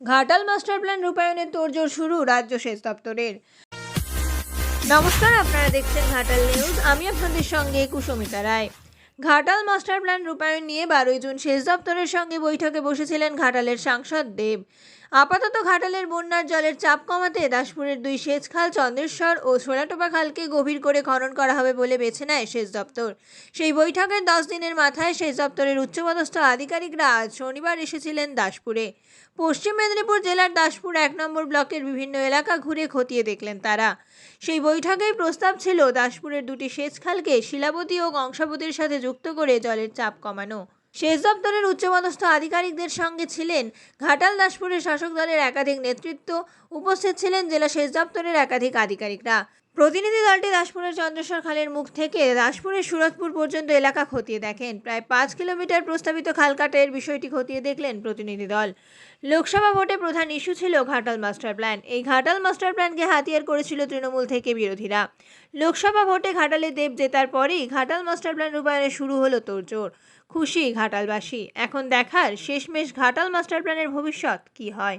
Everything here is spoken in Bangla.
ঘাটাল মাস্টার প্ল্যান রূপায়ণের তোড়জোড় শুরু রাজ্য সেচ দপ্তরের। নমস্কার, আপনারা দেখছেন ঘাটাল নিউজ। আমি আপনাদের সঙ্গে কুসমিতা রায়। ঘাটাল মাস্টার প্ল্যান রূপায়ণ নিয়ে বারোই জুন সেচ দপ্তরের সঙ্গে বৈঠকে বসেছিলেন ঘাটালের সাংসদ দেব। আপাতত ঘাটালের বন্যার জলের চাপ কমাতে দাসপুরের দুই সেচ খাল চন্দ্রেশ্বর ও সোলাটোপা খালকে গভীর করে খনন করা হবে বলে বেছে নেয় সেচ দপ্তর। সেই বৈঠকের দশ দিনের মাথায় সেচ দপ্তরের উচ্চপদস্থ আধিকারিকরা আজ শনিবার এসেছিলেন দাসপুরে। পশ্চিম মেদিনীপুর জেলার দাসপুর এক নম্বর ব্লকের বিভিন্ন এলাকা ঘুরে খতিয়ে দেখলেন তারা। সেই বৈঠকেই প্রস্তাব ছিল দাসপুরের দুটি সেচ খালকে শিলাবতী ও কংসাবতীর সাথে যুক্ত করে জলের চাপ কমানো। সেচ দপ্তরের উচ্চপদস্থ আধিকারিকদের সঙ্গে ছিলেন ঘাটাল দাসপুরের শাসক দলের একাধিক নেতৃত্ব, উপস্থিত ছিলেন জেলা শেষ দপ্তরের একাধিক আধিকারিকরা। প্রতিনিধি দলটি দাসপুরের চন্দ্রেশ্বর খালের মুখ থেকে দাসপুরের সুরতপুর পর্যন্ত এলাকা খতিয়ে দেখেন। প্রায় পাঁচ কিলোমিটার প্রস্তাবিত খাল কাটের বিষয়টি খতিয়ে দেখলেন প্রতিনিধি দল। লোকসভা ভোটে প্রধান ইস্যু ছিল ঘাটাল মাস্টার প্ল্যান। এই ঘাটাল মাস্টার প্ল্যানকে হাতিয়ার করেছিল তৃণমূল থেকে বিরোধীরা। লোকসভা ভোটে ঘাটালে দেব জেতার পরেই ঘাটাল মাস্টার প্ল্যান রূপায়ণে শুরু হলো তোড়জোড় খুশি ঘাটালবাসী। এখন দেখার শেষমেশ ঘাটাল মাস্টার প্ল্যানের ভবিষ্যৎ কি হয়?